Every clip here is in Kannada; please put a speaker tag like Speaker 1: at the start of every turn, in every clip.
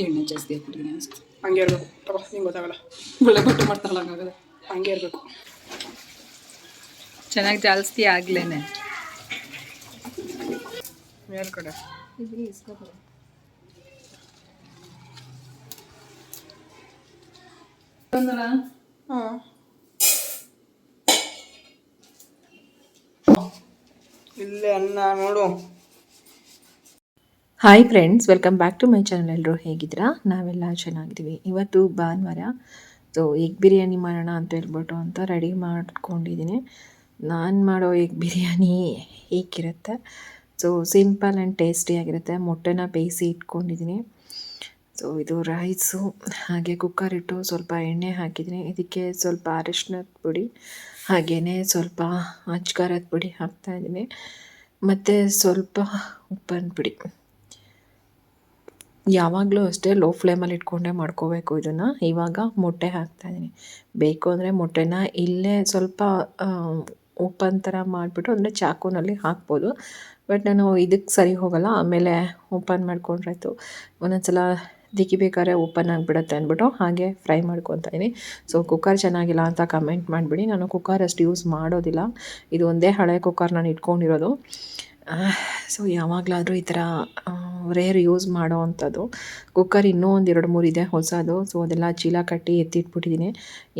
Speaker 1: ಎಣ್ಣೆ ಜಾಸ್ತಿ ಹಾಕ್ಬಿಟ್ಟಿದ್ದೀನಿ ಅನ್ಸುತ್ತೆ.
Speaker 2: ಹಂಗೆ ಇರಬೇಕು. ಪಾಪ ನಿಂಗೆ ಗೊತ್ತಾಗಲ್ಲ.
Speaker 1: ಒಳ್ಳೆ ಬಟ್ಟೆ ಮಾಡ್ತಾರಲ್ಲ ಹಂಗಾಗದೆ
Speaker 2: ಹಂಗೆ ಇರಬೇಕು.
Speaker 3: ಚೆನ್ನಾಗಿ ಜಾಸ್ತಿ ಆಗ್ಲೇನೆ.
Speaker 2: ಮೇಲ್ಕಡೆ ಹಾಂ. ಇಲ್ಲೇ ಅನ್ನ ನೋಡು.
Speaker 3: Hi friends welcome back to my channel ಎಲ್ಲರೂ ಹೇಗಿದ್ದೀರಾ? ನಾವೆಲ್ಲ ಚೆನ್ನಾಗಿದ್ದೀವಿ. ಇವತ್ತು ಭಾನುವಾರ. ಸೊ ಎಗ್ ಬಿರಿಯಾನಿ ಮಾಡೋಣ ಅಂತ ಹೇಳ್ಬಿಟ್ಟು ಅಂತ ರೆಡಿ ಮಾಡ್ಕೊಂಡಿದ್ದೀನಿ. ನಾನು ಮಾಡೋ ಎಗ್ ಬಿರಿಯಾನಿ ಹೇಗಿರುತ್ತೆ? ಸೊ ಸಿಂಪಲ್ ಆ್ಯಂಡ್ ಟೇಸ್ಟಿಯಾಗಿರುತ್ತೆ ಮೊಟ್ಟೆನ ಬೇಯಿಸಿ ಇಟ್ಕೊಂಡಿದ್ದೀನಿ. ಸೊ ಇದು ರೈಸು ಹಾಗೆ ಕುಕ್ಕರ್ ಇಟ್ಟು ಸ್ವಲ್ಪ ಎಣ್ಣೆ ಹಾಕಿದ್ದೀನಿ. ಇದಕ್ಕೆ ಸ್ವಲ್ಪ ಅರಿಶಿನದ ಪುಡಿ ಹಾಗೆಯೇ ಸ್ವಲ್ಪ ಅಚ್ಕಾರದ ಪುಡಿ ಹಾಕ್ತಾಯಿದ್ದೀನಿ ಮತ್ತು ಸ್ವಲ್ಪ ಉಪ್ಪಿನ ಪುಡಿ. ಯಾವಾಗಲೂ ಅಷ್ಟೇ ಲೋ ಫ್ಲೇಮಲ್ಲಿ ಇಟ್ಕೊಂಡೇ ಮಾಡ್ಕೋಬೇಕು ಇದನ್ನು. ಇವಾಗ ಮೊಟ್ಟೆ ಹಾಕ್ತಾಯಿದ್ದೀನಿ ಬೇಕು ಅಂದರೆ ಮೊಟ್ಟೆನ ಇಲ್ಲೇ ಸ್ವಲ್ಪ ಓಪನ್ ಥರ ಮಾಡಿಬಿಟ್ಟು ಅಂದರೆ ಚಾಕುನಲ್ಲಿ ಹಾಕ್ಬೋದು. ಬಟ್ ನಾನು ಇದಕ್ಕೆ ಸರಿ ಹೋಗಲ್ಲ. ಆಮೇಲೆ ಓಪನ್ ಮಾಡ್ಕೊಂಡ್ರಾಯ್ತು. ಒಂದೊಂದ್ಸಲ ಬೇಕಾದ್ರೆ ಓಪನ್ ಆಗಿಬಿಡುತ್ತೆ ಅಂದ್ಬಿಟ್ಟು ಹಾಗೆ ಫ್ರೈ ಮಾಡ್ಕೊತಾ ಇದ್ದೀನಿ ಸೊ ಕುಕ್ಕರ್ ಚೆನ್ನಾಗಿಲ್ಲ ಅಂತ ಕಮೆಂಟ್ ಮಾಡಿಬಿಡಿ. ನಾನು ಕುಕ್ಕರ್ ಅಷ್ಟು ಯೂಸ್ ಮಾಡೋದಿಲ್ಲ. ಇದು ಒಂದೇ ಹಳೆ ಕುಕ್ಕರ್ ನಾನು ಇಟ್ಕೊಂಡಿರೋದು. ಸೊ ಯಾವಾಗಲಾದರೂ ಈ ಥರ ರೇರ್ ಯೂಸ್ ಮಾಡೋ ಅಂಥದ್ದು. ಕುಕ್ಕರ್ ಇನ್ನೂ ಒಂದು ಎರಡು ಮೂರು ಇದೆ ಹೊಸದು ಸೊ ಅದೆಲ್ಲ ಚೀಲ ಕಟ್ಟಿ ಎತ್ತಿಟ್ಬಿಟ್ಟಿದ್ದೀನಿ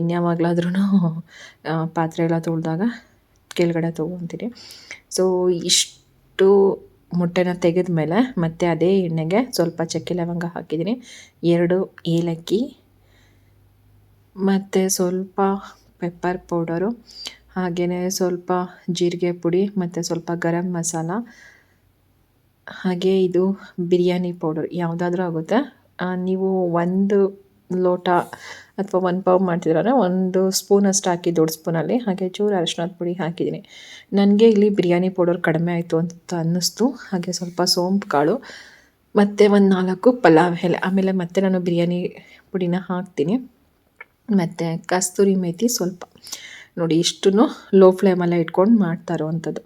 Speaker 3: ಇನ್ಯಾವಾಗಲಾದ್ರೂ ಪಾತ್ರೆ ಎಲ್ಲ ತೊಳೆದಾಗ ಕೆಳಗಡೆ ತೊಗೊತೀನಿ ಸೊ ಇಷ್ಟು ಮೊಟ್ಟೆನ ತೆಗೆದ ಮೇಲೆ ಮತ್ತೆ ಅದೇ ಎಣ್ಣೆಗೆ ಸ್ವಲ್ಪ ಚಕ್ಕೆ ಲವಂಗ ಹಾಕಿದ್ದೀನಿ ಎರಡು ಏಲಕ್ಕಿ, ಮತ್ತು ಸ್ವಲ್ಪ ಪೆಪ್ಪರ್ ಪೌಡರು ಹಾಗೆಯೇ ಸ್ವಲ್ಪ ಜೀರಿಗೆ ಪುಡಿ ಮತ್ತು ಸ್ವಲ್ಪ ಗರಂ ಮಸಾಲ. ಹಾಗೆ ಇದು ಬಿರಿಯಾನಿ ಪೌಡರ್ ಯಾವುದಾದ್ರೂ ಆಗುತ್ತೆ. ನೀವು ಒಂದು ಲೋಟ ಅಥವಾ ಒಂದು ಪಾವ್ ಮಾಡ್ತಿದ್ರೆ ಒಂದು ಸ್ಪೂನ್ ಅಷ್ಟು ಹಾಕಿ ದೊಡ್ಡ ಸ್ಪೂನಲ್ಲಿ ಹಾಗೆ ಚೂರು ಅರಿಶಿನದ ಪುಡಿ ಹಾಕಿದ್ದೀನಿ. ನನಗೆ ಇಲ್ಲಿ ಬಿರಿಯಾನಿ ಪೌಡರ್ ಕಡಿಮೆ ಆಯಿತು ಅಂತ ಅನ್ನಿಸ್ತು. ಹಾಗೆ ಸ್ವಲ್ಪ ಸೋಂಪು ಕಾಳು, ಮತ್ತು ಒಂದು ನಾಲ್ಕು ಪಲಾವ್ ಎಲೆ. ಆಮೇಲೆ ಮತ್ತೆ ನಾನು ಬಿರಿಯಾನಿ ಪುಡಿನ ಹಾಕ್ತೀನಿ. ಮತ್ತು ಕಸ್ತೂರಿ ಮೇಥಿ ಸ್ವಲ್ಪ. ನೋಡಿ ಇಷ್ಟು ಲೋ ಫ್ಲೇಮಲ್ಲೇ ಇಟ್ಕೊಂಡು ಮಾಡ್ತಾ ಇರೋವಂಥದ್ದು.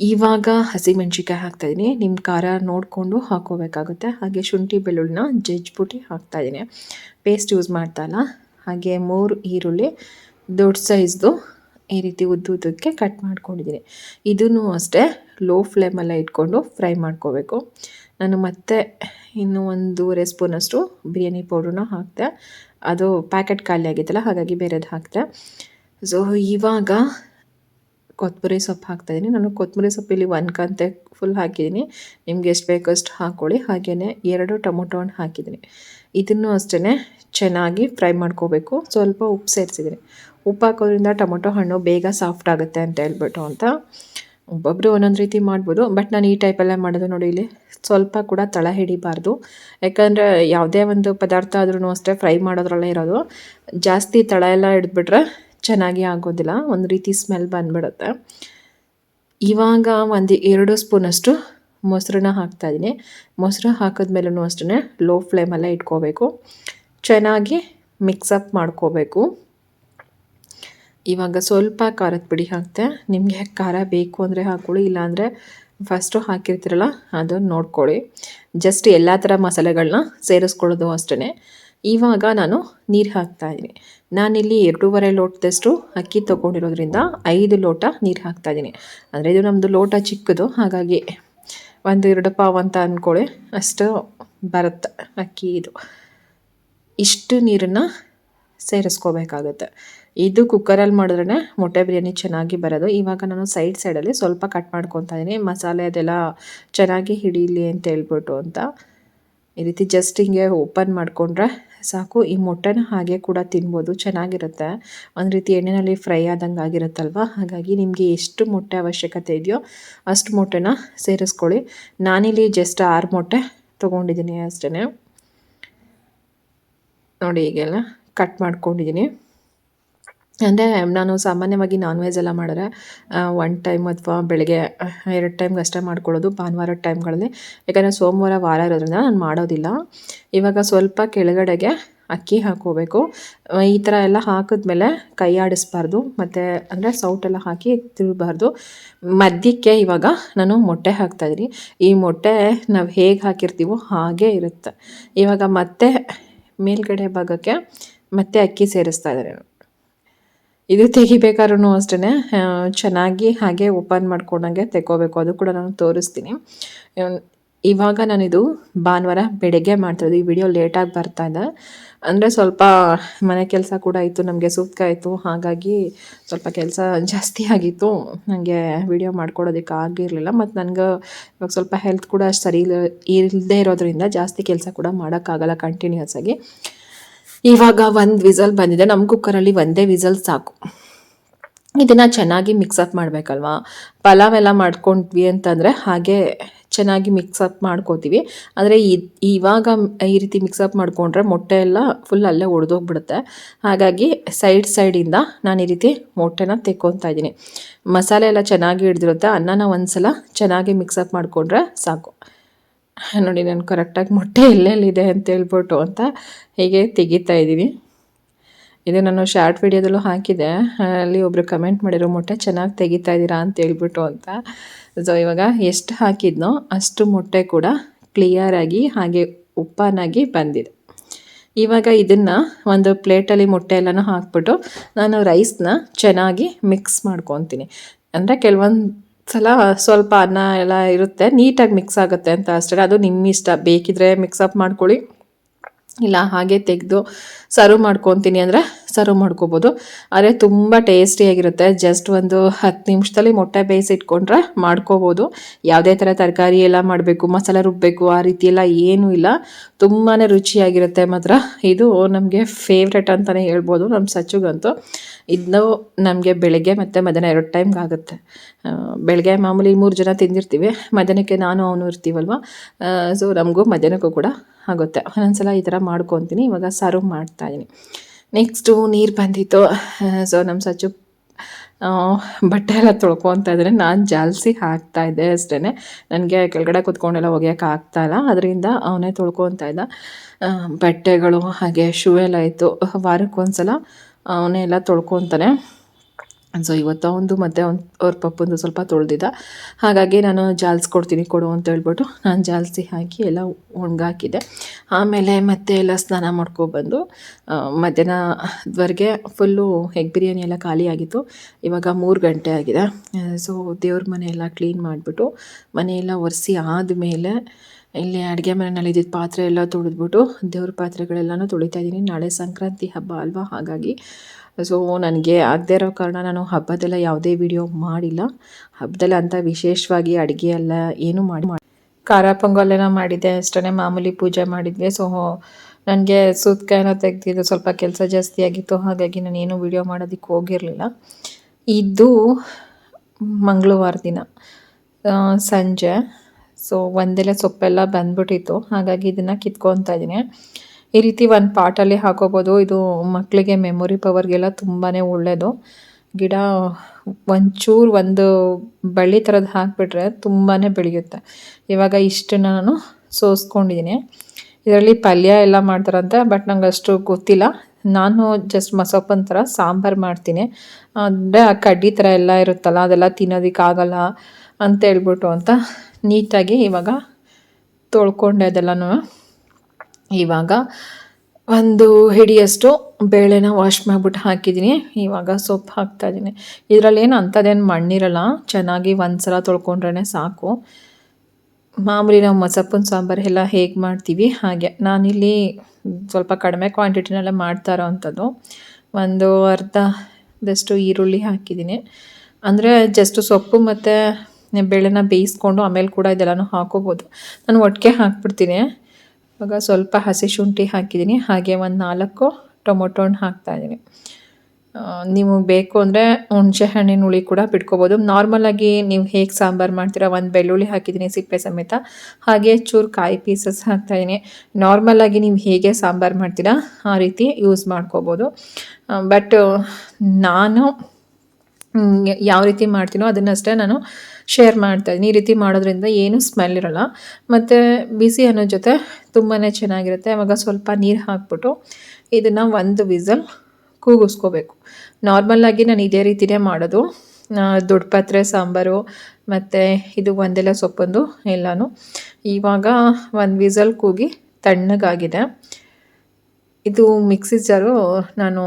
Speaker 3: ಇವಾಗ ಹಸಿಮೆಣ್ಸಿಕಾಯಿ ಹಾಕ್ತಾಯಿದ್ದೀನಿ ನಿಮ್ಮ ಖಾರ ನೋಡಿಕೊಂಡು ಹಾಕೋಬೇಕಾಗುತ್ತೆ ಹಾಗೆ ಶುಂಠಿ ಬೆಳ್ಳುಳ್ಳಿನ ಜಜ್ಜಿಬಿಟ್ಟು ಹಾಕ್ತಾಯಿದ್ದೀನಿ ಪೇಸ್ಟ್ ಯೂಸ್ ಮಾಡ್ತಾಯಿಲ್ಲ ಹಾಗೆ ಮೂರು ಈರುಳ್ಳಿ ದೊಡ್ಡ ಸೈಜ್ದು ಈ ರೀತಿ ಉದ್ದುದ್ದಕ್ಕೆ ಕಟ್ ಮಾಡ್ಕೊಂಡಿದ್ದೀನಿ ಇದನ್ನು ಅಷ್ಟೇ ಲೋ ಫ್ಲೇಮಲ್ಲೇ ಇಟ್ಕೊಂಡು ಫ್ರೈ ಮಾಡ್ಕೋಬೇಕು. ನಾನು ಮತ್ತೆ ಇನ್ನೂ ಒಂದೂವರೆ ಸ್ಪೂನಷ್ಟು ಬಿರಿಯಾನಿ ಪೌಡ್ರನ್ನ ಹಾಕಿದೆ. ಅದು ಪ್ಯಾಕೆಟ್ ಖಾಲಿ ಆಗಿತ್ತಲ್ಲ, ಹಾಗಾಗಿ ಬೇರೆದು ಹಾಕಿದೆ. ಸೊ ಇವಾಗ ಕೊತ್ತಂಬರಿ ಸೊಪ್ಪು ಹಾಕ್ತಾಯಿದ್ದೀನಿ. ನಾನು ಕೊತ್ತಂಬರಿ ಸೊಪ್ಪಲ್ಲಿ ಒಂದು ಕಂತೆ ಫುಲ್ ಹಾಕಿದ್ದೀನಿ. ನಿಮ್ಗೆ ಎಷ್ಟು ಬೇಕೋ ಅಷ್ಟು ಹಾಕ್ಕೊಳ್ಳಿ ಹಾಗೆಯೇ ಎರಡು ಟೊಮೊಟೊ ಹಣ್ಣು ಹಾಕಿದ್ದೀನಿ. ಇದನ್ನು ಅಷ್ಟೇ ಚೆನ್ನಾಗಿ ಫ್ರೈ ಮಾಡ್ಕೋಬೇಕು. ಸ್ವಲ್ಪ ಉಪ್ಪು ಸೇರಿಸಿದ್ದೀನಿ. ಉಪ್ಪು ಹಾಕೋದ್ರಿಂದ ಟೊಮೊಟೊ ಹಣ್ಣು ಬೇಗ ಸಾಫ್ಟ್ ಆಗುತ್ತೆ ಅಂತ ಹೇಳ್ಬಿಟ್ಟು ಅಂತ ಒಬ್ಬೊಬ್ಬರು ಒಂದೊಂದು ರೀತಿ ಮಾಡ್ಬೋದು. ಬಟ್ ನಾನು ಈ ಟೈಪೆಲ್ಲ ಮಾಡೋದು ನೋಡಿ ಇಲ್ಲಿ ಸ್ವಲ್ಪ ಕೂಡ ತಳ ಹಿಡಿಬಾರ್ದು. ಯಾಕಂದರೆ ಯಾವುದೇ ಒಂದು ಪದಾರ್ಥ ಆದ್ರೂ ಅಷ್ಟೇ ಫ್ರೈ ಮಾಡೋದ್ರಲ್ಲೇ ಇರೋದು. ಜಾಸ್ತಿ ತಳ ಎಲ್ಲ ಹಿಡಿದ್ಬಿಟ್ರೆ ಚೆನ್ನಾಗಿ ಆಗೋದಿಲ್ಲ, ಒಂದು ರೀತಿ ಸ್ಮೆಲ್ ಬಂದ್ಬಿಡುತ್ತೆ. ಇವಾಗ ಒಂದು ಎರಡು ಸ್ಪೂನಷ್ಟು ಮೊಸರನ್ನ ಹಾಕ್ತಾಯಿದ್ದೀನಿ ಮೊಸರು ಹಾಕಿದ್ಮೇಲೂ ಅಷ್ಟೇ ಲೋ ಫ್ಲೇಮಲ್ಲೇ ಇಟ್ಕೋಬೇಕು. ಚೆನ್ನಾಗಿ ಮಿಕ್ಸಪ್ ಮಾಡ್ಕೋಬೇಕು. ಇವಾಗ ಸ್ವಲ್ಪ ಖಾರದ ಪುಡಿ ಹಾಕ್ತೆ. ನಿಮಗೆ ಖಾರ ಬೇಕು ಅಂದರೆ ಹಾಕ್ಕೊಳ್ಳಿ ಇಲ್ಲಾಂದರೆ ಫಸ್ಟು ಹಾಕಿರ್ತೀರಲ್ಲ, ಅದನ್ನು ನೋಡ್ಕೊಳ್ಳಿ. ಜಸ್ಟ್ ಎಲ್ಲ ಥರ ಮಸಾಲೆಗಳನ್ನ ಸೇರಿಸ್ಕೊಳ್ಳೋದು ಅಷ್ಟೇ ಇವಾಗ ನಾನು ನೀರು ಹಾಕ್ತಾಯಿದ್ದೀನಿ ನಾನಿಲ್ಲಿ ಎರಡೂವರೆ ಲೋಟದಷ್ಟು ಅಕ್ಕಿ ತೊಗೊಂಡಿರೋದ್ರಿಂದ ಐದು ಲೋಟ ನೀರು ಹಾಕ್ತಾಯಿದ್ದೀನಿ ಅಂದರೆ ಇದು ನಮ್ಮದು ಲೋಟ ಚಿಕ್ಕದು, ಹಾಗಾಗಿ ಒಂದು ಎರಡು ಪಾವ್ ಅಂತ ಅಂದ್ಕೊಳ್ಳಿ ಅಷ್ಟು ಬರುತ್ತೆ ಅಕ್ಕಿ ಇದು. ಇಷ್ಟು ನೀರನ್ನು ಸೇರಿಸ್ಕೋಬೇಕಾಗುತ್ತೆ. ಇದು ಕುಕ್ಕರಲ್ಲಿ ಮಾಡಿದ್ರೆ ಮೊಟ್ಟೆ ಬಿರಿಯಾನಿ ಚೆನ್ನಾಗಿ ಬರೋದು. ಇವಾಗ ನಾನು ಸೈಡ್ ಸೈಡಲ್ಲಿ ಸ್ವಲ್ಪ ಕಟ್ ಮಾಡ್ಕೊತಾ ಇದ್ದೀನಿ. ಮಸಾಲೆ ಅದೆಲ್ಲ ಚೆನ್ನಾಗಿ ಹಿಡೀಲಿ ಅಂತ ಹೇಳ್ಬಿಟ್ಟು ಅಂತ. ಈ ರೀತಿ ಜಸ್ಟ್ ಹಿಂಗೆ ಓಪನ್ ಮಾಡಿಕೊಂಡ್ರೆ ಸಾಕು. ಈ ಮೊಟ್ಟೆನ ಹಾಗೆ ಕೂಡ ತಿನ್ಬೋದು. ಚೆನ್ನಾಗಿರುತ್ತೆ. ಒಂದು ರೀತಿ ಎಣ್ಣೆಯಲ್ಲಿ ಫ್ರೈ ಆದಂಗೆ ಆಗಿರುತ್ತಲ್ವ? ಹಾಗಾಗಿ ನಿಮಗೆ ಎಷ್ಟು ಮೊಟ್ಟೆ ಅವಶ್ಯಕತೆ ಇದೆಯೋ ಅಷ್ಟು ಮೊಟ್ಟೆನ ಸೇರಿಸ್ಕೊಳ್ಳಿ. ನಾನಿಲ್ಲಿ ಜಸ್ಟ್ ಆರು ಮೊಟ್ಟೆ ತೊಗೊಂಡಿದ್ದೀನಿ ಅಷ್ಟೇ ನೋಡಿ ಈಗೆಲ್ಲ ಕಟ್ ಮಾಡ್ಕೊಂಡಿದ್ದೀನಿ. ಅಂದರೆ ನಾನು ಸಾಮಾನ್ಯವಾಗಿ ನಾನ್ ವೆಜ್ ಎಲ್ಲ ಮಾಡಿದ್ರೆ ಒನ್ ಟೈಮ್ ಅಥವಾ ಬೆಳಗ್ಗೆ ಎರಡು ಟೈಮ್ಗೆ ಅಷ್ಟೇ ಮಾಡ್ಕೊಳ್ಳೋದು ಭಾನುವಾರದ ಟೈಮ್ಗಳಲ್ಲಿ ಯಾಕಂದರೆ ಸೋಮವಾರ, ವಾರ ಇರೋದ್ರಿಂದ ನಾನು ಮಾಡೋದಿಲ್ಲ. ಇವಾಗ ಸ್ವಲ್ಪ ಕೆಳಗಡೆಗೆ ಅಕ್ಕಿ ಹಾಕೋಬೇಕು ಈ ಥರ ಎಲ್ಲ ಹಾಕಿದ್ಮೇಲೆ ಕೈ ಆಡಿಸ್ಬಾರ್ದು. ಮತ್ತು ಅಂದರೆ ಸೌಟೆಲ್ಲ ಹಾಕಿ ತಿರುಗಬಾರ್ದು. ಮಧ್ಯಕ್ಕೆ ಇವಾಗ ನಾನು ಮೊಟ್ಟೆ ಹಾಕ್ತಾಯಿದ್ದೀನಿ ಈ ಮೊಟ್ಟೆ ನಾವು ಹೇಗೆ ಹಾಕಿರ್ತೀವೋ ಹಾಗೇ ಇರುತ್ತೆ. ಇವಾಗ ಮತ್ತೆ ಮೇಲ್ಗಡೆ ಭಾಗಕ್ಕೆ ಮತ್ತೆ ಅಕ್ಕಿ ಸೇರಿಸ್ತಾ ಇದ್ದಾರೆ ಇದು ತೆಗಿಬೇಕಾದ್ರೂ ಅಷ್ಟೇ ಚೆನ್ನಾಗಿ ಹಾಗೆ ಓಪನ್ ಮಾಡ್ಕೊಂಡಂಗೆ ತೆಕ್ಕೋಬೇಕು. ಅದು ಕೂಡ ನಾನು ತೋರಿಸ್ತೀನಿ. ಇವಾಗ ನಾನಿದು ಭಾನುವಾರ ಬೆಳಗ್ಗೆ ಮಾಡ್ತಾಯಿದ್ದು ಈ ವಿಡಿಯೋ ಲೇಟಾಗಿ ಬರ್ತಾ ಇದೆ. ಅಂದರೆ ಸ್ವಲ್ಪ ಮನೆ ಕೆಲಸ ಕೂಡ ಇತ್ತು, ನಮಗೆ ಸೂತ್ಕ ಇತ್ತು. ಹಾಗಾಗಿ ಸ್ವಲ್ಪ ಕೆಲಸ ಜಾಸ್ತಿ ಆಗಿತ್ತು. ನನಗೆ ವಿಡಿಯೋ ಮಾಡ್ಕೊಡೋದಕ್ಕೆ ಆಗಿರಲಿಲ್ಲ. ಮತ್ತು ನನಗೆ ಇವಾಗ ಸ್ವಲ್ಪ ಹೆಲ್ತ್ ಕೂಡ ಸರಿ ಇಲ್ಲ ಇಲ್ಲದೆ ಇರೋದ್ರಿಂದ ಜಾಸ್ತಿ ಕೆಲಸ ಕೂಡ ಮಾಡೋಕ್ಕಾಗಲ್ಲ ಕಂಟಿನ್ಯೂಸ್ ಆಗಿ. ಇವಾಗ ಒಂದು ವಿಸಲ್ ಬಂದಿದೆ. ನಮ್ಮ ಕುಕ್ಕರಲ್ಲಿ ಒಂದೇ ವಿಸಲ್ ಸಾಕು. ಇದನ್ನು ಚೆನ್ನಾಗಿ ಮಿಕ್ಸಪ್ ಮಾಡಬೇಕಲ್ವಾ? ಪಲಾವ್ ಎಲ್ಲ ಮಾಡ್ಕೊಂಡ್ವಿ ಅಂತಂದರೆ ಹಾಗೆ ಚೆನ್ನಾಗಿ ಮಿಕ್ಸಪ್ ಮಾಡ್ಕೋತೀವಿ. ಆದರೆ ಇವಾಗ ಈ ರೀತಿ ಮಿಕ್ಸಪ್ ಮಾಡಿಕೊಂಡ್ರೆ ಮೊಟ್ಟೆ ಎಲ್ಲ ಫುಲ್ ಅಲ್ಲೇ ಒಡೆದೋಗ್ಬಿಡುತ್ತೆ. ಹಾಗಾಗಿ ಸೈಡ್ ಸೈಡಿಂದ ನಾನು ಈ ರೀತಿ ಮೊಟ್ಟೆನ ತೆಕ್ಕೊತಾ ಇದ್ದೀನಿ. ಮಸಾಲೆ ಎಲ್ಲ ಚೆನ್ನಾಗಿ ಹಿಡ್ದಿರುತ್ತೆ. ಅನ್ನನ ಒಂದು ಸಲ ಚೆನ್ನಾಗಿ ಮಿಕ್ಸಪ್ ಮಾಡಿಕೊಂಡ್ರೆ ಸಾಕು. ನೋಡಿ, ನಾನು ಕರೆಕ್ಟಾಗಿ ಮೊಟ್ಟೆ ಎಲ್ಲೆಲ್ಲಿದೆ ಅಂತ ಹೇಳ್ಬಿಟ್ಟು ಅಂತ ಹೀಗೆ ತೆಗಿತಾ ಇದ್ದೀನಿ. ಇದು ನಾನು ಶಾರ್ಟ್ ವಿಡಿಯೋದಲ್ಲೂ ಹಾಕಿದೆ. ಅಲ್ಲಿ ಒಬ್ಬರು ಕಮೆಂಟ್ ಮಾಡಿರೋ ಮೊಟ್ಟೆ ಚೆನ್ನಾಗಿ ತೆಗಿತಾ ಇದ್ದೀರಾ? ಅಂತ ಹೇಳ್ಬಿಟ್ಟು ಅಂತ. ಸೊ ಇವಾಗ ಎಷ್ಟು ಹಾಕಿದ್ನೋ ಅಷ್ಟು ಮೊಟ್ಟೆ ಕೂಡ ಕ್ಲಿಯರಾಗಿ ಹಾಗೆ ಉಪ್ಪನಾಗಿ ಬಂದಿದೆ. ಇವಾಗ ಇದನ್ನು ಒಂದು ಪ್ಲೇಟಲ್ಲಿ ಮೊಟ್ಟೆ ಎಲ್ಲನೂ ಹಾಕ್ಬಿಟ್ಟು ನಾನು ರೈಸ್ನ ಚೆನ್ನಾಗಿ ಮಿಕ್ಸ್ ಮಾಡ್ಕೊತೀನಿ. ಅಂದರೆ ಕೆಲವೊಂದು ಸಲ ಸ್ವಲ್ಪ ಅನ್ನ ಎಲ್ಲ ಇರುತ್ತೆ. ನೀಟಾಗಿ ಮಿಕ್ಸ್ ಆಗುತ್ತೆ ಅಂತ ಅಷ್ಟೇ. ಅದು ನಿಮ್ಮ ಇಷ್ಟ ಬೇಕಿದ್ರೆ ಮಿಕ್ಸಪ್ ಮಾಡ್ಕೊಳ್ಳಿ. ಇಲ್ಲ ಹಾಗೆ ತೆಗೆದು ಸರ್ವ್ ಮಾಡ್ಕೊತೀನಿ ಅಂದರೆ ಸರ್ವ್ ಮಾಡ್ಕೋಬೋದು. ಆದರೆ ತುಂಬ ಟೇಸ್ಟಿಯಾಗಿರುತ್ತೆ. ಜಸ್ಟ್ ಒಂದು ಹತ್ತು ನಿಮಿಷದಲ್ಲಿ ಮೊಟ್ಟೆ ಬೇಯಿಸಿಟ್ಕೊಂಡ್ರೆ ಮಾಡ್ಕೋಬೋದು. ಯಾವುದೇ ಥರ ತರಕಾರಿ ಎಲ್ಲ ಮಾಡಬೇಕು, ಮಸಾಲೆ ರುಬ್ಬಬೇಕು ಆ ರೀತಿ ಎಲ್ಲ ಏನೂ ಇಲ್ಲ. ತುಂಬಾ ರುಚಿಯಾಗಿರುತ್ತೆ ಮಾತ್ರ. ಇದು ನಮಗೆ ಫೇವ್ರೆಟ್ ಅಂತಲೇ ಹೇಳ್ಬೋದು ನಮ್ಮ ಸಚ್ಚುಗಂತೂ. ಇದನ್ನು ನಮಗೆ ಬೆಳಗ್ಗೆ ಮತ್ತು ಮಧ್ಯಾಹ್ನ ಎರಡು ಟೈಮ್ಗೆ ಆಗುತ್ತೆ. ಬೆಳಗ್ಗೆ ಮಾಮೂಲಿ ಮೂರು ಜನ ತಿಂದಿರ್ತೀವಿ. ಮಧ್ಯಾಹ್ನಕ್ಕೆ ನಾನು, ಅವನು ಇರ್ತೀವಲ್ವ? ಸೊ ನಮಗೂ ಮಧ್ಯಾಹ್ನಕ್ಕೂ ಕೂಡ ಆಗುತ್ತೆ. ಒಂದೊಂದ್ಸಲ ಈ ಥರ ಮಾಡ್ಕೊತೀನಿ. ಇವಾಗ ಸರ್ವ್ ಮಾಡ್ತಾಯಿದ್ದೀನಿ ನೆಕ್ಸ್ಟು ನೀರು ಬಂದಿತ್ತು. ಸೊ ನಮ್ಮ ಸಚ್ಚು ಬಟ್ಟೆ ಎಲ್ಲ ತೊಳ್ಕೊತಾ ಇದ್ರೆ ನಾನು ಜಾಲಿಸಿ ಹಾಕ್ತಾ ಇದ್ದೆ ಅಷ್ಟೇ ನನಗೆ ಕೆಳಗಡೆ ಕೂತ್ಕೊಂಡೆಲ್ಲ ಒಗೆಯೋಕೆ ಆಗ್ತಾ ಇಲ್ಲ. ಅದರಿಂದ ಅವನೇ ತೊಳ್ಕೊತಾ ಇದ್ದ. ಬಟ್ಟೆಗಳು ಹಾಗೆ ಶೂ ಎಲ್ಲ ಇತ್ತು. ಅವನೇ ಎಲ್ಲ ತೊಳ್ಕೊತಾನೆ ಸೊ ಇವತ್ತು ಒಂದು ಮತ್ತು ಒಂದು ಅವ್ರ ಪಪ್ಪಂದು ಸ್ವಲ್ಪ ತೊಳೆದಿದ್ದ ಹಾಗಾಗಿ ನಾನು ಜಾಲ್ಸ್ ಕೊಡ್ತೀನಿ, ಕೊಡು ಅಂತ ಹೇಳ್ಬಿಟ್ಟು ನಾನು ಜಾಲ್ಸಿ ಹಾಕಿ ಎಲ್ಲ ಒಣಗಾಕಿದೆ. ಆಮೇಲೆ ಮತ್ತೆ ಎಲ್ಲ ಸ್ನಾನ ಮಾಡ್ಕೊಬಂದು ಮಧ್ಯಾಹ್ನದವರೆಗೆ ಫುಲ್ಲು ಎಗ್ ಬಿರಿಯಾನಿ ಎಲ್ಲ ಖಾಲಿ ಆಗಿತ್ತು. ಇವಾಗ ಮೂರು ಗಂಟೆ ಆಗಿದೆ. ಸೊ ದೇವ್ರ ಮನೆ ಎಲ್ಲ ಕ್ಲೀನ್ ಮಾಡಿಬಿಟ್ಟು ಮನೆಯೆಲ್ಲ ಒರೆಸಿ ಆದಮೇಲೆ ಇಲ್ಲಿ ಅಡುಗೆ ಮನೆಯಲ್ಲಿ ಇದ್ದಿದ್ದ ಪಾತ್ರೆ ಎಲ್ಲ ತೊಳೆದ್ಬಿಟ್ಟು, ದೇವ್ರ ಪಾತ್ರೆಗಳೆಲ್ಲನೂ ತೊಳಿತಾ ಇದ್ದೀನಿ ನಾಳೆ ಸಂಕ್ರಾಂತಿ ಹಬ್ಬ ಅಲ್ವಾ? ಹಾಗಾಗಿ ಸೊ ನನಗೆ ಆಗದೇ ಇರೋ ಕಾರಣ ನಾನು ಹಬ್ಬದೆಲ್ಲ ಯಾವುದೇ ವಿಡಿಯೋ ಮಾಡಿಲ್ಲ. ಹಬ್ಬದಲ್ಲಿ ಅಂತ ವಿಶೇಷವಾಗಿ ಅಡುಗೆ ಎಲ್ಲ ಏನು ಮಾಡಿ ಮಾಡಿ ಖಾರ ಪೊಂಗಲ್ಲೆಲ್ಲ ಮಾಡಿದ್ದೆ. ಅಷ್ಟೇ ಮಾಮೂಲಿ ಪೂಜೆ ಮಾಡಿದ್ವಿ. ಸೊ ನನಗೆ ಸೂತ್ಕಾಯನ ತೆಗೆದಿದ್ದು ಸ್ವಲ್ಪ ಕೆಲಸ ಜಾಸ್ತಿ ಆಗಿತ್ತು. ಹಾಗಾಗಿ ನಾನು ಏನೂ ವಿಡಿಯೋ ಮಾಡೋದಕ್ಕೆ ಹೋಗಿರಲಿಲ್ಲ. ಇದು ಮಂಗಳವಾರ ದಿನ ಸಂಜೆ. ಸೊ ಒಂದೆಲೆ ಸೊಪ್ಪೆಲ್ಲ ಬಂದ್ಬಿಟ್ಟಿತ್ತು. ಹಾಗಾಗಿ ಇದನ್ನು ಕಿತ್ಕೊತಾ ಇದ್ದೀನಿ. ಈ ರೀತಿ ಒಂದು ಪಾಟಲ್ಲಿ ಹಾಕೋಬೋದು. ಇದು ಮಕ್ಕಳಿಗೆ ಮೆಮೊರಿ ಪವರ್ಗೆಲ್ಲ ತುಂಬಾ ಒಳ್ಳೆಯದು ಗಿಡ ಒಂಚೂರು ಒಂದು ಬಳ್ಳಿ ಥರದ್ದು ಹಾಕಿಬಿಟ್ರೆ ತುಂಬಾ ಬೆಳೆಯುತ್ತೆ. ಇವಾಗ ಇಷ್ಟನ್ನು ನಾನು ಸೋಸ್ಕೊಂಡಿದ್ದೀನಿ ಇದರಲ್ಲಿ ಪಲ್ಯ ಎಲ್ಲ ಮಾಡ್ತಾರಂತೆ, ಬಟ್ ನಂಗೆ ಅಷ್ಟು ಗೊತ್ತಿಲ್ಲ. ನಾನು ಜಸ್ಟ್ ಮಸೊಪ್ಪನ ಥರ ಸಾಂಬಾರು ಮಾಡ್ತೀನಿ. ಅಂದರೆ ಆ ಕಡ್ಡಿ ಥರ ಎಲ್ಲ ಇರುತ್ತಲ್ಲ, ಅದೆಲ್ಲ ತಿನ್ನೋದಕ್ಕಾಗಲ್ಲ ಅಂತ ಹೇಳ್ಬಿಟ್ಟು ಅಂತ ನೀಟಾಗಿ ಇವಾಗ ತೊಳ್ಕೊಂಡೆ ಅದೆಲ್ಲನೂ. ಇವಾಗ ಒಂದು ಹಿಡಿಯಷ್ಟು ಬೇಳೆನ ವಾಶ್ ಮಾಡಿಬಿಟ್ಟು ಹಾಕಿದ್ದೀನಿ. ಇವಾಗ ಸೊಪ್ಪು ಹಾಕ್ತಾಯಿದ್ದೀನಿ ಇದರಲ್ಲೇನು ಅಂಥದ್ದೇನು ಮಣ್ಣಿರಲ್ಲ, ಚೆನ್ನಾಗಿ ಒಂದು ಸಲ ತೊಳ್ಕೊಂಡ್ರೆ ಸಾಕು. ಮಾಮೂಲಿ ನಾವು ಮೊಸಪ್ಪಿನ ಸಾಂಬಾರು ಎಲ್ಲ ಹೇಗೆ ಮಾಡ್ತೀವಿ? ಹಾಗೆ. ನಾನಿಲ್ಲಿ ಸ್ವಲ್ಪ ಕಡಿಮೆ ಕ್ವಾಂಟಿಟಿನಲ್ಲೇ ಮಾಡ್ತಾ ಇರೋವಂಥದ್ದು. ಒಂದು ಅರ್ಧದಷ್ಟು ಈರುಳ್ಳಿ ಹಾಕಿದ್ದೀನಿ. ಅಂದರೆ ಜಸ್ಟ್ ಸೊಪ್ಪು ಮತ್ತು ಬೇಳೆನ ಬೇಯಿಸ್ಕೊಂಡು ಆಮೇಲೆ ಕೂಡ ಇದೆಲ್ಲನೂ ಹಾಕೋಬೋದು. ನಾನು ಒಟ್ಟಿಗೆ ಹಾಕ್ಬಿಡ್ತೀನಿ. ಇವಾಗ ಸ್ವಲ್ಪ ಹಸಿ ಶುಂಠಿ ಹಾಕಿದ್ದೀನಿ. ಹಾಗೆ ಒಂದು ನಾಲ್ಕು ಟೊಮೊಟೊ ಹಣ್ಣು ಹಾಕ್ತಾಯಿದ್ದೀನಿ ನೀವು ಬೇಕು ಅಂದರೆ ಹುಣಸೆ ಹಣ್ಣಿನ ಹುಳಿ ಕೂಡ ಬಿಟ್ಕೋಬೋದು. ನಾರ್ಮಲಾಗಿ ನೀವು ಹೇಗೆ ಸಾಂಬಾರು ಮಾಡ್ತೀರಾ, ಒಂದು ಬೆಳ್ಳುಳ್ಳಿ ಹಾಕಿದ್ದೀನಿ ಸಿಪ್ಪೆ ಸಮೇತ. ಹಾಗೆ ಚೂರು ಕಾಯಿ ಪೀಸಸ್ ಹಾಕ್ತಾಯಿದ್ದೀನಿ ನಾರ್ಮಲಾಗಿ ನೀವು ಹೇಗೆ ಸಾಂಬಾರು ಮಾಡ್ತೀರಾ, ಆ ರೀತಿ ಯೂಸ್ ಮಾಡ್ಕೋಬೋದು. ಬಟ್ ನಾನು ಯಾವ ರೀತಿ ಮಾಡ್ತೀನೋ ಅದನ್ನಷ್ಟೇ ನಾನು ಶೇರ್ ಮಾಡ್ತಾ ಇದ್ದೀನಿ. ಈ ರೀತಿ ಮಾಡೋದ್ರಿಂದ ಏನೂ ಸ್ಮೆಲ್ ಇರೋಲ್ಲ. ಮತ್ತು ಬಿಸಿ ಅನ್ನೋ ಜೊತೆ ತುಂಬಾ ಚೆನ್ನಾಗಿರುತ್ತೆ. ಆವಾಗ ಸ್ವಲ್ಪ ನೀರು ಹಾಕ್ಬಿಟ್ಟು ಇದನ್ನು ಒಂದು ವಿಸಲ್ ಕೂಗಿಸ್ಕೋಬೇಕು. ನಾರ್ಮಲ್ಲಾಗಿ ನಾನು ಇದೇ ರೀತಿಯೇ ಮಾಡೋದು. ದೊಡ್ಡ ಪಾತ್ರೆ ಸಾಂಬಾರು ಮತ್ತು ಇದು ಒಂದೆಲ್ಲ ಸೊಪ್ಪೊಂದು ಎಲ್ಲನೂ ಇವಾಗ ಒಂದು ವಿಸಲ್ ಕೂಗಿ ತಣ್ಣಗಾಗಿದೆ. ಇದು ಮಿಕ್ಸಿ ಜಾರು ನಾನು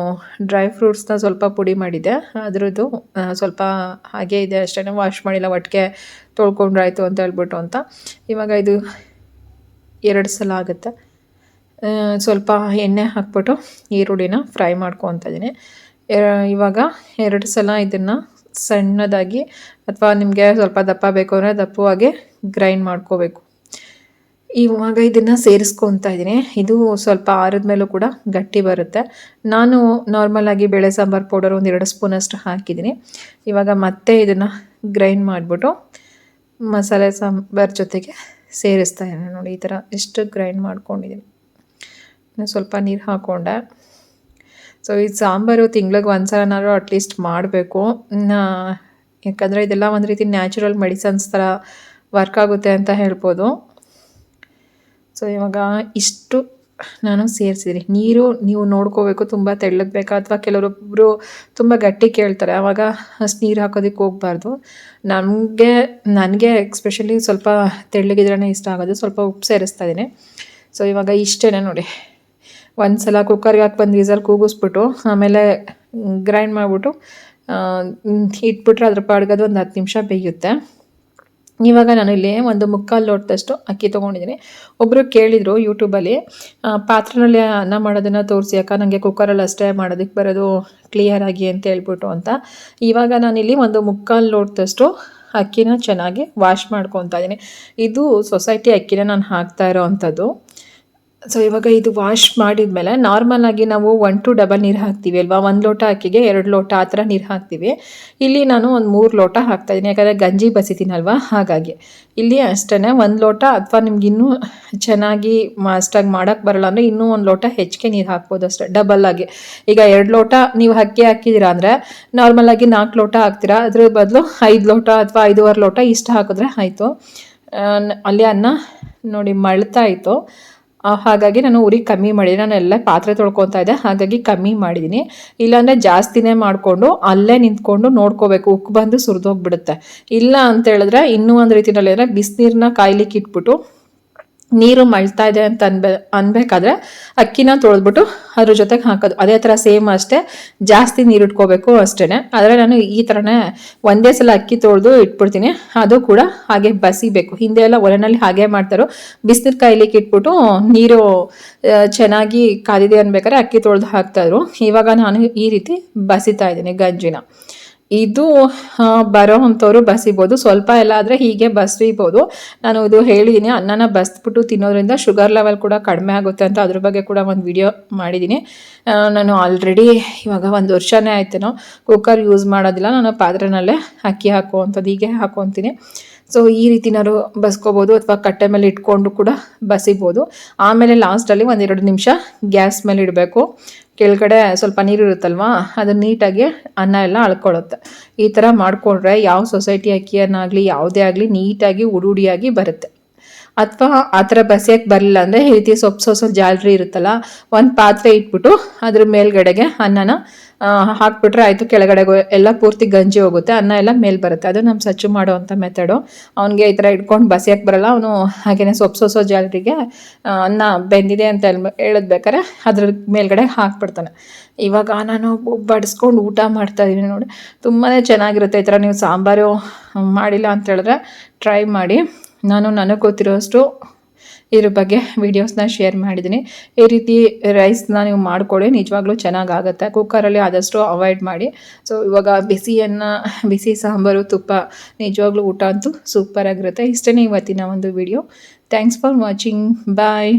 Speaker 3: ಡ್ರೈ ಫ್ರೂಟ್ಸ್ನ ಸ್ವಲ್ಪ ಪುಡಿ ಮಾಡಿದ್ದೆ. ಅದರದ್ದು ಸ್ವಲ್ಪ ಹಾಗೆ ಇದೆ ಅಷ್ಟೇ ವಾಶ್ ಮಾಡಿಲ್ಲ, ಒಟ್ಟಿಗೆ ತೊಳ್ಕೊಂಡ್ರಾಯ್ತು ಅಂತ ಹೇಳ್ಬಿಟ್ಟು ಅಂತ. ಇವಾಗ ಇದು ಎರಡು ಸಲ ಆಗುತ್ತೆ. ಸ್ವಲ್ಪ ಎಣ್ಣೆ ಹಾಕ್ಬಿಟ್ಟು ಈರುಳ್ಳಿನ ಫ್ರೈ ಮಾಡ್ಕೊತ ಇದ್ದೀನಿ. ಇವಾಗ ಎರಡು ಸಲ ಇದನ್ನು ಸಣ್ಣದಾಗಿ ಅಥವಾ ನಿಮಗೆ ಸ್ವಲ್ಪ ದಪ್ಪ ಬೇಕು ಅಂದರೆ ದಪ್ಪವಾಗಿ ಗ್ರೈಂಡ್ ಮಾಡ್ಕೋಬೇಕು. ಇವಾಗ ಇದನ್ನು ಸೇರಿಸ್ಕೊತಾ ಇದ್ದೀನಿ. ಇದು ಸ್ವಲ್ಪ ಆರದ ಮೇಲೂ ಕೂಡ ಗಟ್ಟಿ ಬರುತ್ತೆ. ನಾನು ನಾರ್ಮಲಾಗಿ ಬೇಳೆ ಸಾಂಬಾರು ಪೌಡರ್ ಒಂದು ಎರಡು ಸ್ಪೂನಷ್ಟು ಹಾಕಿದ್ದೀನಿ. ಇವಾಗ ಮತ್ತೆ ಇದನ್ನು ಗ್ರೈಂಡ್ ಮಾಡಿಬಿಟ್ಟು ಮಸಾಲೆ ಸಾಂಬಾರ್ ಜೊತೆಗೆ ಸೇರಿಸ್ತಾ ಇದ್ದೀನಿ. ನೋಡಿ, ಈ ಥರ ಎಷ್ಟು ಗ್ರೈಂಡ್ ಮಾಡ್ಕೊಂಡಿದ್ದೀನಿ. ಸ್ವಲ್ಪ ನೀರು ಹಾಕ್ಕೊಂಡೆ ಸೊ ಈ ಸಾಂಬಾರು ತಿಂಗ್ಳಿಗೆ ಒಂದು ಸಲನಾದ್ರೂ ಅಟ್ಲೀಸ್ಟ್ ಮಾಡಬೇಕು. ಯಾಕಂದರೆ ಇದೆಲ್ಲ ಒಂದು ರೀತಿ ನ್ಯಾಚುರಲ್ ಮೆಡಿಸನ್ಸ್ ಥರ ವರ್ಕ್ ಆಗುತ್ತೆ ಅಂತ ಹೇಳ್ಬೋದು. ಸೊ ಇವಾಗ ಇಷ್ಟು ನಾನು ಸೇರಿಸಿದ್ರಿ ನೀರು ನೀವು ನೋಡ್ಕೋಬೇಕು, ತುಂಬ ತೆಳ್ಳಗೆ ಬೇಕಾ? ಅಥವಾ ಕೆಲವರೊಬ್ಬರು ತುಂಬ ಗಟ್ಟಿ ಕೇಳ್ತಾರೆ. ಆವಾಗ ಅಷ್ಟು ನೀರು ಹಾಕೋದಕ್ಕೆ ಹೋಗ್ಬಾರ್ದು. ನನಗೆ ನನಗೆ ಎಕ್ಸ್ಪೆಷಲಿ ಸ್ವಲ್ಪ ತೆಳ್ಳಗಿದ್ರೇ ಇಷ್ಟ ಆಗೋದು. ಸ್ವಲ್ಪ ಉಪ್ಪು ಸೇರಿಸ್ತಾ ಇದ್ದೀನಿ. ಸೊ ಇವಾಗ ಇಷ್ಟೇ ನೋಡಿ. ಒಂದು ಸಲ ಕುಕ್ಕರ್ಗೆ ಹಾಕಿ ಬಂದು ವೀಸಲ್ ಕೂಗಿಸ್ಬಿಟ್ಟು. ಆಮೇಲೆ ಗ್ರೈಂಡ್ ಮಾಡಿಬಿಟ್ಟು ಇಟ್ಬಿಟ್ರೆ ಅದ್ರ ಪಾಡ್ಗದು ಒಂದು ಹತ್ತು ನಿಮಿಷ ಬೇಯುತ್ತೆ. ಇವಾಗ ನಾನು ಇಲ್ಲಿ ಒಂದು ಮುಕ್ಕಾಲು ಲೋಟದಷ್ಟು ಅಕ್ಕಿ ತೊಗೊಂಡಿದ್ದೀನಿ. ಒಬ್ಬರು ಕೇಳಿದರು ಯೂಟ್ಯೂಬಲ್ಲಿ ಪಾತ್ರನಲ್ಲಿ ಅನ್ನ ಮಾಡೋದನ್ನು ತೋರಿಸಿ ಅಕ್ಕ ನನಗೆ ಕುಕ್ಕರಲ್ಲಿ ಅಷ್ಟೇ ಮಾಡೋದಕ್ಕೆ ಬರೋದು ಕ್ಲಿಯರ್ ಆಗಿ ಅಂತ ಹೇಳ್ಬಿಟ್ಟು ಅಂತ. ಇವಾಗ ನಾನಿಲ್ಲಿ ಒಂದು ಮುಕ್ಕಾಲು ಲೋಟದಷ್ಟು ಅಕ್ಕಿನ ಚೆನ್ನಾಗಿ ವಾಶ್ ಮಾಡ್ಕೊತಾ ಇದ್ದೀನಿ. ಇದು ಸೊಸೈಟಿ ಅಕ್ಕಿನ ನಾನು ಹಾಕ್ತಾ ಇರೋ ಅಂಥದ್ದು. ಸೊ ಇವಾಗ ಇದು ವಾಶ್ ಮಾಡಿದ್ಮೇಲೆ ನಾರ್ಮಲ್ ಆಗಿ ನಾವು ಒನ್ ಟು ಡಬಲ್ ನೀರು ಹಾಕ್ತೀವಿ ಅಲ್ವಾ? ಒಂದು ಲೋಟ ಅಕ್ಕಿಗೆ ಎರಡು ಲೋಟ ಆ ಥರ ನೀರು ಹಾಕ್ತೀವಿ. ಇಲ್ಲಿ ನಾನು ಒಂದು ಮೂರು ಲೋಟ ಹಾಕ್ತಾ ಇದ್ದೀನಿ, ಯಾಕಂದರೆ ಗಂಜಿ ಬಸಿತೀನಲ್ವಾ? ಹಾಗಾಗಿ. ಇಲ್ಲಿ ಅಷ್ಟೇ ಒಂದು ಲೋಟ ಅಥವಾ ನಿಮ್ಗೆ ಇನ್ನೂ ಚೆನ್ನಾಗಿ ಮಸ್ಟಾಗಿ ಮಾಡೋಕ್ಕೆ ಬರಲ್ಲ ಅಂದರೆ ಇನ್ನೂ ಒಂದು ಲೋಟ ಹೆಚ್ಚಿಗೆ ನೀರು ಹಾಕ್ಬೋದು ಅಷ್ಟೇ ಡಬಲ್ ಆಗಿ. ಈಗ ಎರಡು ಲೋಟ ನೀವು ಅಕ್ಕಿ ಹಾಕಿದ್ದೀರಾ ಅಂದರೆ ನಾರ್ಮಲ್ ಆಗಿ ನಾಲ್ಕು ಲೋಟ ಹಾಕ್ತೀರಾ? ಅದ್ರ ಬದಲು ಐದು ಲೋಟ ಅಥವಾ ಐದೂವರೆ ಲೋಟ ಇಷ್ಟು ಹಾಕಿದ್ರೆ ಆಯಿತು. ಅಲ್ಲಿ ಅನ್ನ ನೋಡಿ ಮಳ್ತಾ ಹಾಗಾಗಿ ನಾನು ಉರಿ ಕಮ್ಮಿ ಮಾಡಿದ್ದೀನಿ ನಾನು ಎಲ್ಲ ಪಾತ್ರೆ ತೊಳ್ಕೊತಾ ಇದ್ದೆ. ಹಾಗಾಗಿ ಕಮ್ಮಿ ಮಾಡಿದ್ದೀನಿ ಇಲ್ಲಾಂದರೆ ಜಾಸ್ತಿನೇ ಮಾಡಿಕೊಂಡು ಅಲ್ಲೇ ನಿಂತ್ಕೊಂಡು ನೋಡ್ಕೋಬೇಕು. ಉಕ್ಕು ಬಂದು ಸುರಿದೋಗ್ಬಿಡುತ್ತೆ. ಇಲ್ಲ ಅಂತ ಹೇಳಿದ್ರೆ ಇನ್ನೂ ಒಂದು ರೀತಿಯಲ್ಲಿ ಅಂದರೆ ಬಿಸಿನೀರನ್ನ ಕಾಯ್ಲಿಕ್ಕೆ ಇಟ್ಬಿಟ್ಟು ನೀರು ಮಳ್ತಾ ಇದೆ ಅಂತ ಅನ್ಬೇ, ಅನ್ಬೇಕಾದ್ರೆ ಅಕ್ಕಿನ ತೊಳೆದ್ಬಿಟ್ಟು ಅದ್ರ ಜೊತೆಗೆ ಹಾಕೋದು. ಅದೇ ಥರ ಸೇಮ್ ಅಷ್ಟೇ, ಜಾಸ್ತಿ ನೀರು ಇಟ್ಕೋಬೇಕು ಅಷ್ಟೇ ಆದರೆ ನಾನು ಈ ಥರನೇ ಒಂದೇ ಸಲ ಅಕ್ಕಿ ತೊಳೆದು ಇಟ್ಬಿಡ್ತೀನಿ. ಅದು ಕೂಡ ಹಾಗೆ ಬಸಿಬೇಕು. ಹಿಂದೆ ಎಲ್ಲ ಒಲೆನಲ್ಲಿ ಹಾಗೆ ಮಾಡ್ತಾರೋ, ಬಿಸಿನೀರು ಕಾಯ್ಲಿಕ್ಕೆ ಇಟ್ಬಿಟ್ಟು ನೀರು ಚೆನ್ನಾಗಿ ಕಾದಿದೆ ಅನ್ಬೇಕಾದ್ರೆ ಅಕ್ಕಿ ತೊಳೆದು ಹಾಕ್ತಾಯಿದ್ರು ಇವಾಗ ನಾನು ಈ ರೀತಿ ಬಸಿತಾ ಇದ್ದೀನಿ ಗಂಜಿನ. ಇದು ಬರೋ ಅಂಥವ್ರು ಬಸಿಬೋದು. ಸ್ವಲ್ಪ ಎಲ್ಲ ಆದರೆ ಹೀಗೆ ಬಸಿಬೋದು ನಾನು ಇದು ಹೇಳಿದ್ದೀನಿ ಅನ್ನನ ಬಸ್ಬಿಟ್ಟು ತಿನ್ನೋದ್ರಿಂದ ಶುಗರ್ ಲೆವೆಲ್ ಕೂಡ ಕಡಿಮೆ ಆಗುತ್ತೆ ಅಂತ ಅದ್ರ ಬಗ್ಗೆ ಕೂಡ ಒಂದು ವಿಡಿಯೋ ಮಾಡಿದ್ದೀನಿ ನಾನು ಆಲ್ರೆಡಿ ಇವಾಗ ಒಂದು ವರ್ಷನೇ ಆಯ್ತೇನೋ ಕುಕ್ಕರ್ ಯೂಸ್ ಮಾಡೋದಿಲ್ಲ. ನಾನು ಪಾತ್ರೆನಲ್ಲೇ ಅಕ್ಕಿ ಹಾಕುವಂಥದ್ದು, ಹೀಗೆ ಹಾಕೊತೀನಿ ಸೊ ಈ ರೀತಿನಾದ್ರು ಬಸ್ಕೋಬೋದು ಅಥವಾ ಕಟ್ಟೆ ಮೇಲೆ ಇಟ್ಕೊಂಡು ಕೂಡ ಬಸಿಬೋದು. ಆಮೇಲೆ ಲಾಸ್ಟಲ್ಲಿ ಒಂದೆರಡು ನಿಮಿಷ ಗ್ಯಾಸ್ ಮೇಲೆ ಇಡಬೇಕು. ಕೆಳಗಡೆ ಸ್ವಲ್ಪ ನೀರು ಇರುತ್ತಲ್ವಾ ಅದು ನೀಟಾಗಿ ಅನ್ನ ಎಲ್ಲ ಅಳ್ಕೊಳ್ಳುತ್ತೆ. ಈ ಥರ ಮಾಡಿಕೊಂಡ್ರೆ ಯಾವ ಸೊಸೈಟಿ ಅಕ್ಕಿಯನ್ನಾಗಲಿ, ಯಾವುದೇ ಆಗಲಿ ನೀಟಾಗಿ ಉಡುಡಿಯಾಗಿ ಬರುತ್ತೆ. ಅಥವಾ ಆ ಥರ ಬಸಿಯಕ್ಕೆ ಬರಲಿಲ್ಲ ಅಂದರೆ ಈ ರೀತಿ ಸೊಪ್ಪು ಸೊಸೋ ಜಾಲರಿ ಇರುತ್ತಲ್ಲ, ಒಂದು ಪಾತ್ರೆ ಇಟ್ಬಿಟ್ಟು ಅದ್ರ ಮೇಲ್ಗಡೆಗೆ ಅನ್ನನ ಹಾಕ್ಬಿಟ್ರೆ ಆಯಿತು, ಕೆಳಗಡೆ ಎಲ್ಲ ಪೂರ್ತಿ ಗಂಜಿ ಹೋಗುತ್ತೆ, ಅನ್ನ ಎಲ್ಲ ಮೇಲೆ ಬರುತ್ತೆ. ಅದು ನಮ್ಮ ಸಚ್ಚು ಮಾಡುವಂಥ ಮೆಥಡು ಅವ್ನಿಗೆ ಈ ಥರ ಇಟ್ಕೊಂಡು ಬಸಿಯಕ್ಕೆ ಬರಲ್ಲ, ಅವನು ಹಾಗೆಯೇ ಸೊಪ್ಪು ಸೊಸೋ ಜಾಲರಿಗೆ ಅನ್ನ ಬೆಂದಿದೆ ಅಂತ ಹೇಳ್- ಹೇಳಿದ್ಬೇಕಾರೆ ಅದ್ರ ಮೇಲ್ಗಡೆ ಹಾಕ್ಬಿಡ್ತಾನೆ. ಇವಾಗ ನಾನು ಬಡಿಸ್ಕೊಂಡು ಊಟ ಮಾಡ್ತಾ ಇದ್ದೀನಿ ನೋಡಿ. ತುಂಬಾ ಚೆನ್ನಾಗಿರುತ್ತೆ ಈ ಥರ ನೀವು ಸಾಂಬಾರು ಮಾಡಿಲ್ಲ ಅಂತ ಹೇಳಿದ್ರೆ ಟ್ರೈ ಮಾಡಿ. ನಾನು ನನಗೆ ಗೊತ್ತಿರೋಷ್ಟು ಇದ್ರ ಬಗ್ಗೆ ವೀಡಿಯೋಸ್ನ ಶೇರ್ ಮಾಡಿದ್ದೀನಿ. ಈ ರೀತಿ ರೈಸ್ನ ನೀವು ಮಾಡಿಕೊಳ್ಳಿ ನಿಜವಾಗ್ಲೂ ಚೆನ್ನಾಗಾಗುತ್ತೆ. ಕುಕ್ಕರಲ್ಲಿ ಆದಷ್ಟು ಅವಾಯ್ಡ್ ಮಾಡಿ. ಸೊ ಇವಾಗ ಬಿಸಿಯನ್ನು, ಬಿಸಿ ಸಾಂಬಾರು, ತುಪ್ಪ, ನಿಜವಾಗ್ಲೂ ಊಟ ಅಂತೂ ಸೂಪರಾಗಿರುತ್ತೆ ಇಷ್ಟೇ ಇವತ್ತಿನ ಒಂದು video thanks for watching bye